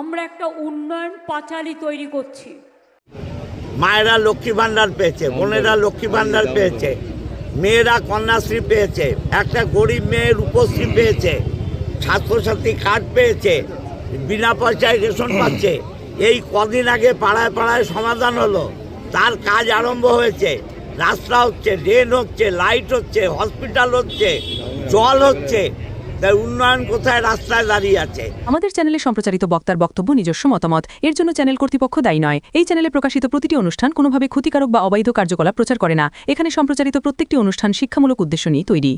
আমরা একটা উন্নয়ন পাঁচালি তৈরি করছি। মায়েরা লক্ষ্মী ভাণ্ডার পেয়েছে, বোনেরা লক্ষ্মী ভাণ্ডার পেয়েছে, মেয়েরা কন্যাশ্রী পেয়েছে, একটা গরিব মেয়ে রূপশ্রী পেয়েছে, ছাত্রছাত্রী কার্ড পেয়েছে, বিনা পয়সায় রেশন পাচ্ছে। এই কদিন আগে পাড়ায় পাড়ায় সমাধান হলো, তার কাজ আরম্ভ হয়েছে। রাস্তা হচ্ছে, ড্রেন হচ্ছে, লাইট হচ্ছে, হসপিটাল হচ্ছে, জল হচ্ছে উন্নয়ন কোথায় রাস্তায় দাঁড়িয়ে আছে। আমাদের চ্যানেলে সম্প্রচারিত বক্তার বক্তব্য নিজস্ব মতামত এর জন্য চ্যানেল কর্তৃপক্ষ দায়ী নয়। এই চ্যানেলে প্রকাশিত প্রতিটি অনুষ্ঠান কোনোভাবে ক্ষতিকারক বা অবৈধ কার্যকলাপ প্রচার করে না। এখানে সম্প্রচারিত প্রত্যেকটি অনুষ্ঠান শিক্ষামূলক উদ্দেশ্য নিয়ে তৈরি।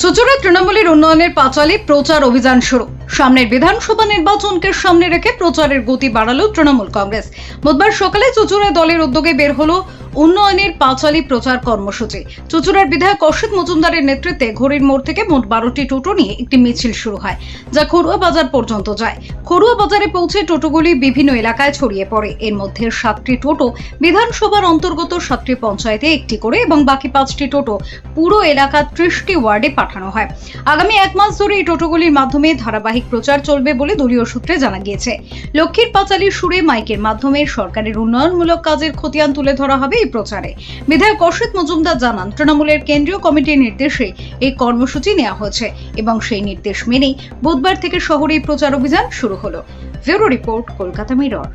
চুচুড়া তৃণমূলের উন্নয়নের পাঁচালী প্রচার অভিযান শুরু। সামনের বিধানসভা নির্বাচনকে সামনে রেখে প্রচারের গতি বাড়ালো তৃণমূল কংগ্রেস। বুধবার সকালে চুচুড়া দলের উদ্যোগে বের হলো উন্নয়নের পাঁচালী প্রচার কর্মসূচি। চুচুড়ার বিধায়ক অসিত মজুমদারের নেতৃত্বে ঘড়ির মোড় থেকে মোট বারোটি টোটো নিয়ে একটি মিছিল শুরু হয়, যা খড়ুয়া বাজার পর্যন্ত যায়। খড়ুয়া বাজারে পৌঁছে টোটোগুলি বিভিন্ন এলাকায় ছড়িয়ে পড়ে। এর মধ্যে সাতটি টোটো বিধানসভার অন্তর্গত সাতটি পঞ্চায়েতে একটি করে এবং বাকি পাঁচটি টোটো পুরো এলাকার ত্রিশটি ওয়ার্ডে পাঠানো হয়। আগামী এক মাস ধরে এই টোটোগুলির মাধ্যমে ধারাবাহিক প্রচার চলবে বলে দলীয় সূত্রে জানা গিয়েছে। লক্ষ্মীর পাঁচালির সুরে মাইকের মাধ্যমে সরকারের উন্নয়নমূলক কাজের খতিয়ান তুলে ধরা হবে। এই প্রচারে। বিধায়ক অসিত মজুমদার জানান, তৃণমূলের কেন্দ্রীয় কমিটির নির্দেশে এই কর্মসূচি নেওয়া হয়েছে এবং সেই নির্দেশ মেনেই বুধবার থেকে শহরে প্রচার অভিযান শুরু হলো। Bureau report, Kolkata mirror.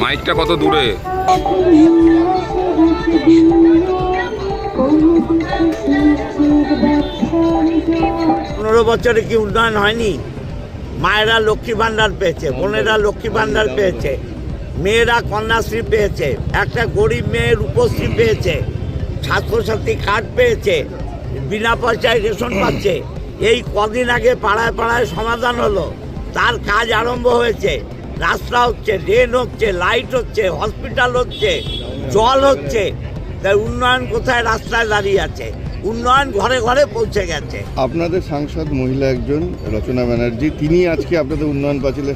মাইকটা কত দূরে? পনেরো বছরে কি উন্নয়ন হয়নি? মায়েরা লক্ষ্মী ভাণ্ডার পেয়েছে, বোনেরা লক্ষ্মী ভাণ্ডার পেয়েছে, মেয়েরা কন্যাশ্রী পেয়েছে, একটা গরিব মেয়ে রূপশ্রী পেয়েছে, ছাত্রছাত্রী কার্ড পেয়েছে, বিনা পয়সায় রেশন পাচ্ছে। এই কদিন আগে পাড়ায় পাড়ায় সমাধান হলো। তার কাজ আরম্ভ হয়েছে। রাস্তা হচ্ছে, ড্রেন হচ্ছে, লাইট হচ্ছে, হসপিটাল হচ্ছে, জল হচ্ছে। তাই উন্নয়ন কোথায় রাস্তায় দাঁড়িয়ে আছে? উন্নয়ন ঘরে ঘরে পৌঁছে গেছে। আপনাদের সাংসদ মহিলা একজন রচনা ব্যানার্জি তিনি আজকে আপনাদের উন্নয়ন পাঁচিলে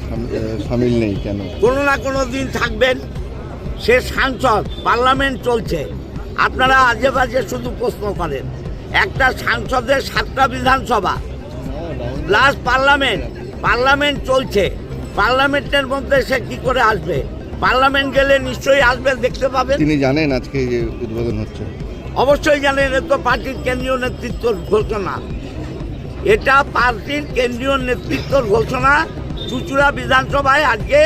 সামিল নেই কেন? কোনো না কোনো দিন থাকবেন। সে সাংসদ পার্লামেন্ট চলছে। আপনারা আজে বাজে শুধু প্রশ্ন করেন। একটা সাংসদের সাতটা বিধানসভা প্লাস পার্লামেন্ট। পার্লামেন্ট চলছে। পার্লামেন্টের মধ্যে সে কি করে আসবে? পার্লামেন্ট গেলে নিশ্চয়ই আসবে দেখতে পাবেন। তিনি জানেন আজকে যে উদ্বোধন হচ্ছে। অবশ্যই জানেন এটা তো পার্টির কেন্দ্রীয় নেতৃত্বর ঘোষণা। এটা পার্টির কেন্দ্রীয় নেতৃত্বর ঘোষণা চুচুড়া বিধানসভায় আজকে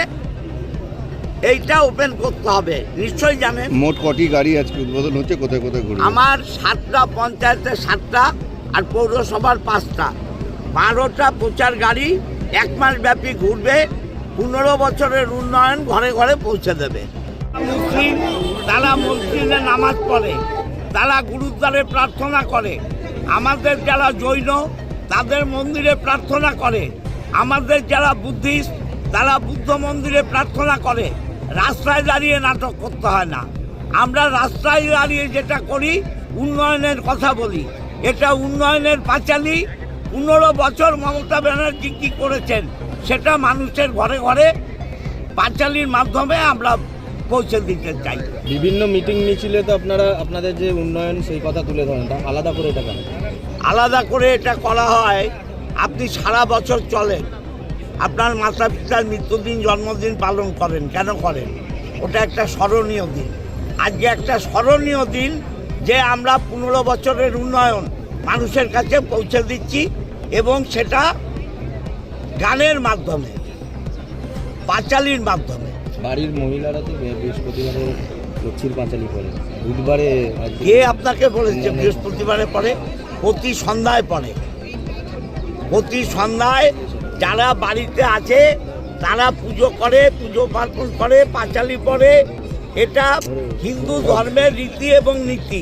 এইটা ওপেন করতে হবে। নিশ্চয়ই জানেন। মোট কটি গাড়ি আজকে উদ্বোধন হচ্ছে? কোথায় কোথায় ঘুরবে? আমার সাতটা পঞ্চায়েতে সাতটা আর পৌরসভার পাঁচটা। বারোটা প্রচার গাড়ি এক মাস ব্যাপী ঘুরবে পনেরো বছরের উন্নয়ন ঘরে ঘরে পৌঁছে দেবে। মুসলিম তারা মসজিদে নামাজ পড়ে। তারা গুরুদ্বারে প্রার্থনা করে। আমাদের যারা জৈন, তাদের মন্দিরে প্রার্থনা করে। আমাদের যারা বুদ্ধিস্ট, তারা বুদ্ধ মন্দিরে প্রার্থনা করে। রাস্তায় দাঁড়িয়ে নাটক করতে হয় না। আমরা রাস্তায় দাঁড়িয়ে যেটা করি, উন্নয়নের কথা বলি। এটা উন্নয়নের পাঁচালি। পনেরো বছর মমতা ব্যানার্জি কী করেছেন, সেটা মানুষের ঘরে ঘরে পাঁচালির মাধ্যমে আমরা পৌঁছে দিতে চাই। বিভিন্ন মিটিং মিছিলে তো আপনারা আপনাদের যে উন্নয়ন সেই কথা তুলে ধরেন। তা আলাদা করে এটা কেন? আলাদা করে এটা করা হয় আপনি সারা বছর চলেন। আপনার মাতা পিতার মৃত্যুদিন জন্মদিন পালন করেন কেন করেন? ওটা একটা স্মরণীয় দিন। আজকে একটা স্মরণীয় দিন যে আমরা পনেরো বছরের উন্নয়ন মানুষের কাছে পৌঁছে দিচ্ছি এবং সেটা গানের মাধ্যমে পাঁচালির মাধ্যমে। বাড়ির মহিলারা তো বৃহস্পতিবারে লক্ষ্মীর পাঁচালি করে বুধবারে কে আপনাকে বলেছে বৃহস্পতিবারে পড়ে প্রতি সন্ধ্যায় পড়ে প্রতি সন্ধ্যায় যারা বাড়িতে আছে, তারা পুজো করে, পুজো পার্বণ করে, পাঁচালি পড়ে এটা হিন্দু ধর্মের রীতি এবং নীতি।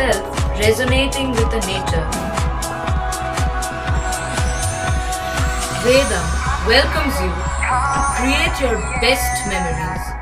Resonating with the nature. Vedam welcomes you to create your best memories.